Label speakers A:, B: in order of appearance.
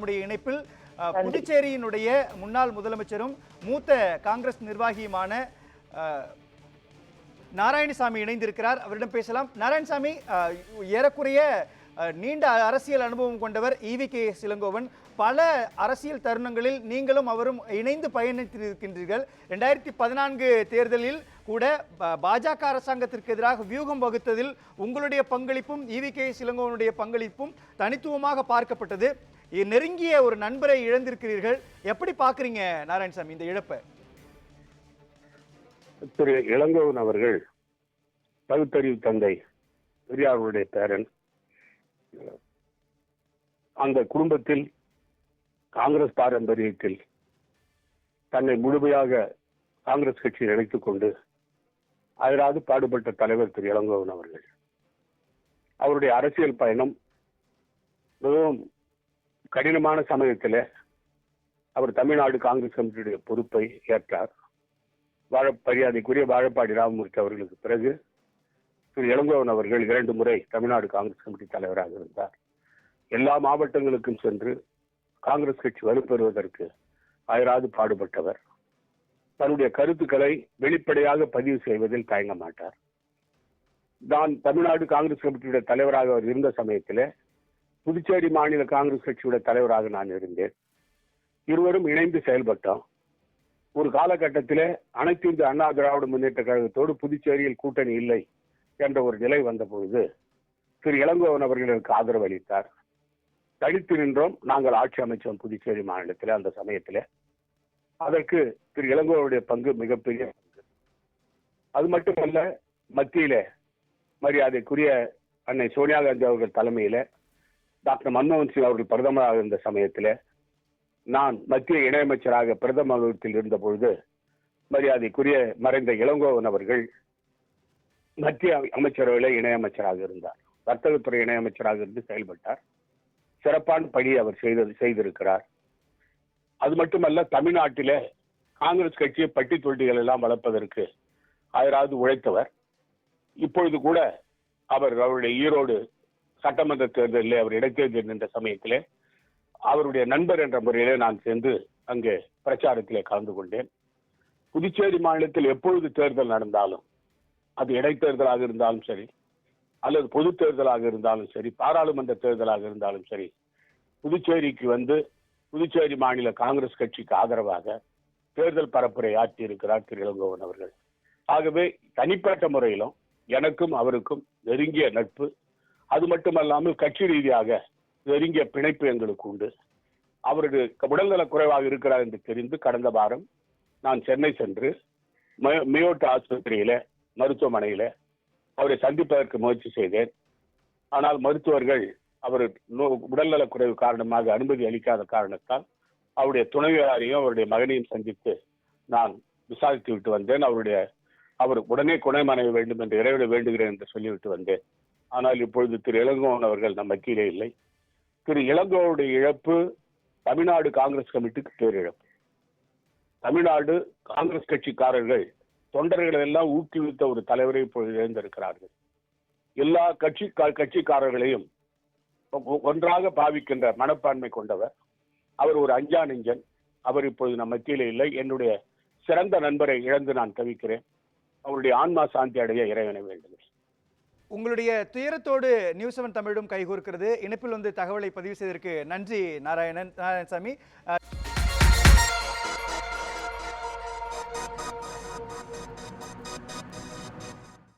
A: நம்முடைய இணைப்பில் புதுச்சேரியினுடைய முன்னாள் முதலமைச்சரும் மூத்த காங்கிரஸ் நிர்வாகியுமான நாராயணசாமி இணைந்திருக்கிறார். அவரிடம் பேசலாம். நாராயணசாமி ஏறக்குறைய நீண்ட அரசியல் அனுபவம் கொண்டவர் ஈவி கே. சிலங்கோவன். பல அரசியல் தருணங்களில் நீங்களும் அவரும் இணைந்து பயணித்திருக்கின்றீர்கள். ரெண்டாயிரத்தி பதினான்கு தேர்தலில் கூட பாஜக அரசாங்கத்திற்கு எதிராக வியூகம் வகுத்ததில் உங்களுடைய பங்களிப்பும் ஈவி கே. சிலங்கோவனுடைய பங்களிப்பும் தனித்துவமாக பார்க்கப்பட்டது. நெருங்கிய ஒரு நண்பரை இழந்திருக்கிறீர்கள். எப்படி பார்க்குறீங்க நாராயணசாமி இந்த இழப்பை?
B: திரு இளங்கோவன் அவர்கள் பகுத்தறிவு தந்தை பெரியாருடைய பேரன் அந்த குடும்பத்தில் காங்கிரஸ் பாரம்பரியத்தில் தன்னை முழுமையாக காங்கிரஸ் கட்சியில் இணைத்துக் கொண்டு அயராது பாடுபட்ட தலைவர் திரு இளங்கோவன் அவர்கள். அவருடைய அரசியல் பயணம் மிகவும் கடினமான சமயத்தில் அவர் தமிழ்நாடு காங்கிரஸ் கமிட்டியுடைய பொறுப்பை ஏற்றார். வாழ மரியாதைக்குரிய வாழப்பாடி ராமமூர்த்தி அவர்களுக்கு பிறகு திரு இளங்கோவன் அவர்கள் இரண்டு முறை தமிழ்நாடு காங்கிரஸ் கமிட்டி தலைவராக இருந்தார். எல்லா மாவட்டங்களுக்கும் சென்று காங்கிரஸ் கட்சி வலுப்பெறுவதற்கு அயராது பாடுபட்டவர். தன்னுடைய கருத்துக்களை வெளிப்படையாக பதிவு செய்வதில் தயங்க மாட்டார். நான் தமிழ்நாடு காங்கிரஸ் கமிட்டியுடைய தலைவராக அவர் இருந்த சமயத்தில் புதுச்சேரி மாநில காங்கிரஸ் கட்சியோட தலைவராக நான் இருந்தேன். இருவரும் இணைந்து செயல்பட்டோம். ஒரு காலகட்டத்தில் அனைத்து இந்திய அண்ணா திராவிட முன்னேற்ற கழகத்தோடு புதுச்சேரியில் கூட்டணி இல்லை என்ற ஒரு நிலை வந்தபொழுது திரு இளங்கோவன் அவர்கள் எனக்கு ஆதரவு அளித்தார். தனித்து நின்றோம். நாங்கள் ஆட்சி அமைச்சோம் புதுச்சேரி மாநிலத்தில் அந்த சமயத்தில். அதற்கு திரு இளங்கோவனுடைய பங்கு மிகப்பெரிய பங்கு. அது மட்டுமல்ல மத்தியில மரியாதைக்குரிய அன்னை சோனியா காந்தி அவர்கள் தலைமையில டாக்டர் மன்மோகன் சிங் அவர்கள் பிரதமராக இருந்த சமயத்தில் நான் மத்திய இணையமைச்சராக பிரதம அலுவலகத்தில் இருந்த பொழுது மரியாதைக்குரிய மறைந்த இளங்கோவன் அவர்கள் மத்திய அமைச்சரவையில் இணையமைச்சராக இருந்தார். வர்த்தகத்துறை இணையமைச்சராக இருந்து செயல்பட்டார். சிறப்பான பணி அவர் செய்தது செய்திருக்கிறார். அது மட்டுமல்ல தமிழ்நாட்டிலே காங்கிரஸ் கட்சியை பட்டி தொட்டிகள் எல்லாம் வளர்ப்பதற்கு ஆயிராவது உழைத்தவர். இப்பொழுது கூட அவர் அவருடைய ஈரோடு சட்டமன்ற தேர்தலில் அவர் இடைத்தேர்தல் நின்ற சமயத்திலே அவருடைய நண்பர் என்ற முறையிலே நான் சென்று அங்கே பிரச்சாரத்திலே கலந்து கொண்டேன். புதுச்சேரி மாநிலத்தில் எப்பொழுது தேர்தல் நடந்தாலும் அது இடைத்தேர்தலாக இருந்தாலும் சரி அல்லது பொது தேர்தலாக இருந்தாலும் சரி பாராளுமன்ற தேர்தலாக இருந்தாலும் சரி புதுச்சேரிக்கு வந்து புதுச்சேரி மாநில காங்கிரஸ் கட்சிக்கு ஆதரவாக தேர்தல் பரப்புரை ஆற்றி இருக்கிறார் திரு இளங்கோவன் அவர்கள். ஆகவே தனிப்பட்ட முறையிலும் எனக்கும் அவருக்கும் நெருங்கிய நட்பு அது மட்டுமல்லாமல் கட்சி ரீதியாக நெருங்கிய பிணைப்பு எங்களுக்கு உண்டு. அவருடைய உடல்நலக் குறைவாக இருக்கிறார் என்று தெரிந்து கடந்த வாரம் நான் சென்னை சென்று ம- மியோட்டு ஆஸ்பத்திரியில மருத்துவமனையில அவரை சந்திப்பதற்கு முயற்சி செய்தேன். ஆனால் மருத்துவர்கள் அவர் உடல்நல உடல்நலக் குறைவு காரணமாக அனுமதி அளிக்காத காரணத்தால் அவருடைய துணைவியாரையும் அவருடைய மகனையும் சந்தித்து நான் விசாரித்து விட்டு வந்தேன். அவருடைய அவர் உடனே குணமடைய வேண்டும் என்று இறைவனை வேண்டுகிறேன் என்று சொல்லிவிட்டு வந்தேன். ஆனால் இப்பொழுது திரு இளங்கோவன் அவர்கள் நம்ம கீழே இல்லை. திரு இளங்கோவுடைய இழப்பு தமிழ்நாடு காங்கிரஸ் கமிட்டிக்கு பேரிழப்பு. தமிழ்நாடு காங்கிரஸ் கட்சிக்காரர்கள் தொண்டர்களை எல்லாம் ஊக்குவித்த ஒரு தலைவரை இப்பொழுது இழந்திருக்கிறார்கள். எல்லா கட்சி க- கட்சிக்காரர்களையும் ஒ- ஒன்றாக பாவிக்கின்ற மனப்பான்மை கொண்டவர். அவர் ஒரு அஞ்சா நெஞ்சன். அவர் இப்பொழுது நம்ம கீழே இல்லை. என்னுடைய சிறந்த நண்பரை இழந்து நான் தவிக்கிறேன். அவருடைய ஆன்மா சாந்தி அடைய இறைவனை வேண்டுகிறேன்.
A: உங்களுடைய துயரத்தோடு நியூஸ் செவன் தமிழும் கைகோர்க்கிறது இணைப்பில் வந்து தகவலை பதிவு செய்ததற்கு நன்றி நாராயணன் நாராயணசாமி.